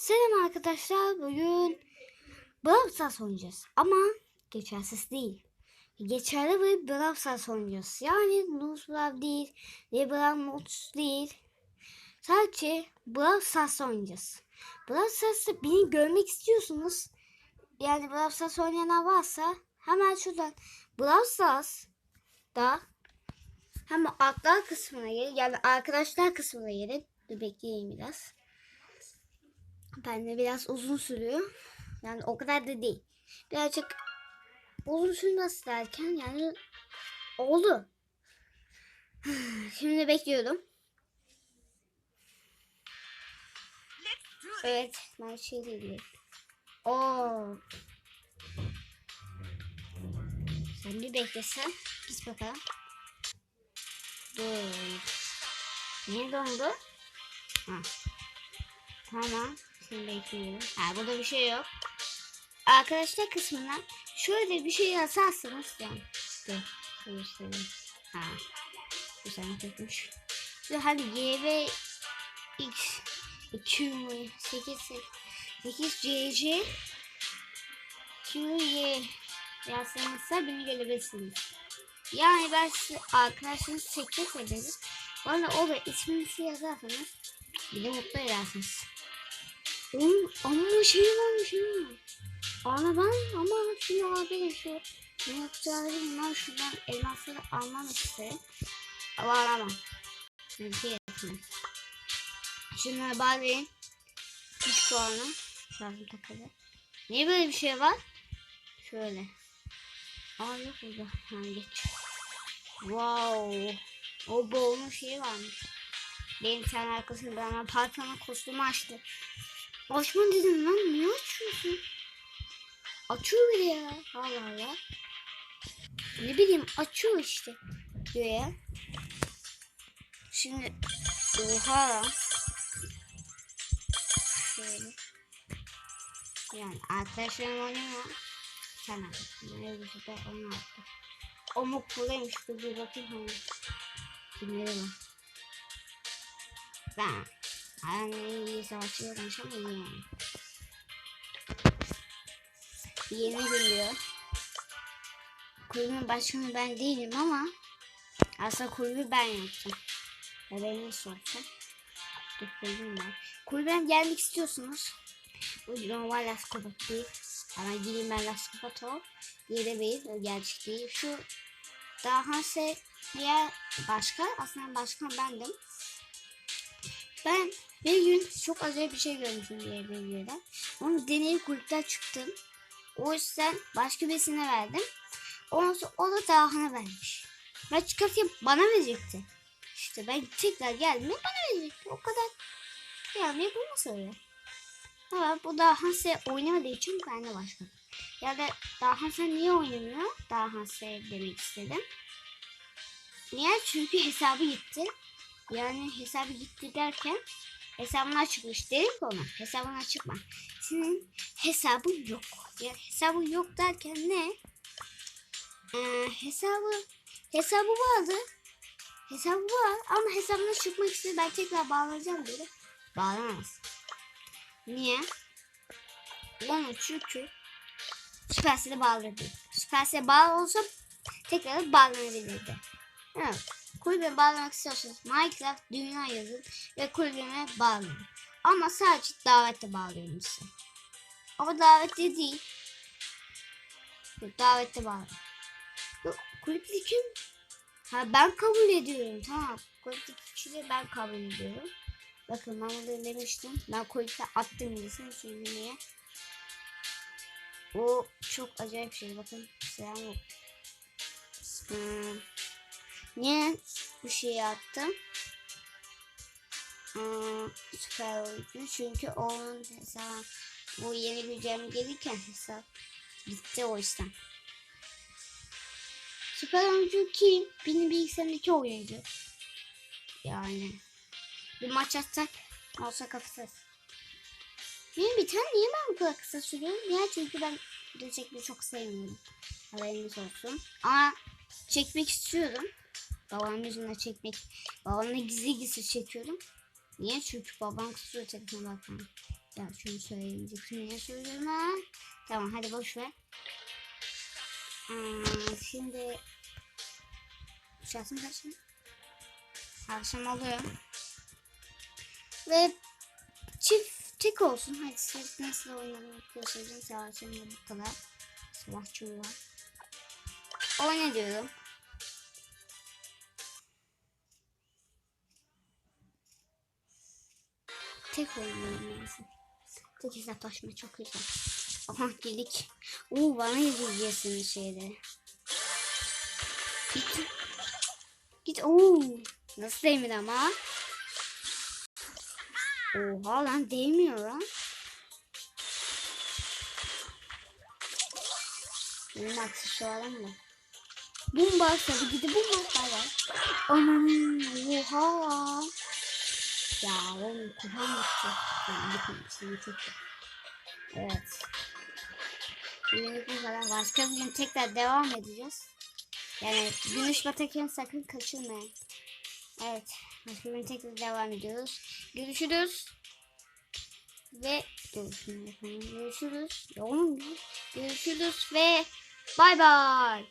Selam arkadaşlar. Bugün Brawl Stars oynayacağız. Ama geçersiz değil. Geçerli bir Brawl Stars oynayacağız. Yani Nuz Brawl değil. Brawl Notes değil. Sadece Brawl Stars oynayacağız. Brawl Stars'ta beni görmek istiyorsunuz. Yani Brawl Stars oynayanlar varsa hemen şuradan Brawl Stars da hemen altlar kısmına gelin. Yani arkadaşlar kısmına gelin. Dur bekleyin biraz. Ben de biraz uzun sürüyor. Yani o kadar da değil. Birazcık uzun sürmez derken yani oldu. Şimdi bekliyorum. Evet, ben şey değilim. Oo. Sen bir beklesen. Git bakalım. Dur. Niye dondu? Ha. Tamam. Şimdi bekliyorum. Ha burada bir şey yok. Arkadaşlar kısmından şöyle bir şey yazarsanız yani. Şöyle göstereyim. Ha. Bu sana tutmuş. Ve hani G ve X 2 mü 8 8 CC Q Y yazsanızsa beni görebilirsiniz. Yani ben size arkadaşınız sekret ederim. Bana orada isminizi yazarsanız beni mutlu edersiniz. Onun ama şey varmış ha. Ana ben ama şunu alabilirim şu. Ne yapacağım ben şuradan elmasları almam isterim. Ama alamam. Çünkü yetmez. Şunları bağlayayım. 3 puanı. Lazım takılı. Niye böyle bir şey var? Şöyle. Aa yok burada. Ha geç. Wow. O boğulmuş şey varmış. Benim tane arkadaşım bana patronun kostümü açtı. Açma dedim lan niye açıyorsun? Açıyor bile ya. Allah Allah. Ne bileyim açıyor işte. Diyor ya. Şimdi oha. Şöyle. Yani arkadaşlarım oynuyor. Attın. Ne bir şey onu attı. O mu kuleymiş dur bir bakayım. Kimleri var. Ben. Savaşçı konuşamam yani. Yeni geliyor. Kulübün başkanı ben değilim ama aslında kulübü ben yaptım. Olsun. Dur kulübüm var. Kulübden gelmek istiyorsunuz. Bu normal laskopat değil. Ama gireyim ben laskopat ol. Yere değil. O gerçek değil. Şu daha diğer başka. Aslında başkan bendim. Ben bir gün çok acayip bir şey görmüşüm diye bir yere. Onu deneyip kulüpten çıktım. O yüzden başka birisine verdim. Ondan sonra o da Daha'na vermiş. Ben çıkartayım bana verecekti. İşte ben tekrar geldim bana verecekti. O kadar. Yani yapılmaz öyle. Ama bu Dahanse oynamadığı için ben de başladım. Ya da Dahanse niye oynamıyor? Dahanse demek istedim. Niye? Çünkü hesabı gitti. Yani hesabı gitti derken hesabına çıkmış dedim ki ona hesabına çıkma. Senin hesabın yok. Yani hesabın yok derken ne? Ee, hesabı hesabı vardı. Hesabı var ama hesabına çıkmak istedi. Ben tekrar bağlayacağım dedi. Bağlamaz. Niye? Onu çünkü Süpersel'e bağladı. Süpersel'e bağlı olsa tekrar bağlanabilirdi. Evet. Kulübe bağlamak istiyorsanız Minecraft dünya yazın ve kulübeme bağlayın. Ama sadece davette bağlıyorum size. Ama davette değil. Yok, davette bağlı. Yok, kulüpte kim? Ha ben kabul ediyorum. Tamam. Kulüpteki kişileri ben kabul ediyorum. Bakın ben burada demiştim. Ben kulüpte attım birisini. Çünkü niye? O çok acayip şey. Bakın selam yok. Hmm. Niye bu şeyi attım? Hmm, süper oyuncu çünkü onun hesabı bu yeni güncelleme gelirken hesap gitti o yüzden. Süper oyuncu kim? Benim bilgisayarımdaki oyuncu. Yani bir maç atsak olsa kapısız. Niye bir tane niye ben bu kadar kısa sürüyorum? Niye? Çünkü ben çekmeyi çok sevmiyorum. Haberiniz olsun. Ama çekmek istiyorum. Babamın yüzüne çekmek. Babamla gizli gizli çekiyorum. Niye? Çünkü babam kısıyor telefona bakmam. Ya şunu söyleyeceksin. Niye söylüyorum ha? Tamam hadi boş ver. Hmm, şimdi şansım kaç şimdi? Akşam oluyor. Ve çift tek olsun. Hadi siz nasıl oynadığını göstereceğim. Savaşım da bu kadar. Savaşçı var. Oyna diyorum. Tek oynuyorum neyse. Tek hesaplaşma çok güzel. Aha geldik. Oo bana yazıyorsunuz şeyleri. Git. Git. Oo. Nasıl değmedi ama? Oha lan değmiyor lan. Benim aksesuarım mı? Bomba tabii gidi bomba bay. Anam oha. Ya oğlum kafam gitti. Yani gitmemişsin gitti. Evet. Bugünlük bu kadar. Başka bir gün tekrar devam edeceğiz. Yani güneş batarken sakın kaçırmayın. Evet. Başka bir gün tekrar devam ediyoruz. Görüşürüz. Ve görüşürüz. Görüşürüz. Görüşürüz ve bay bay.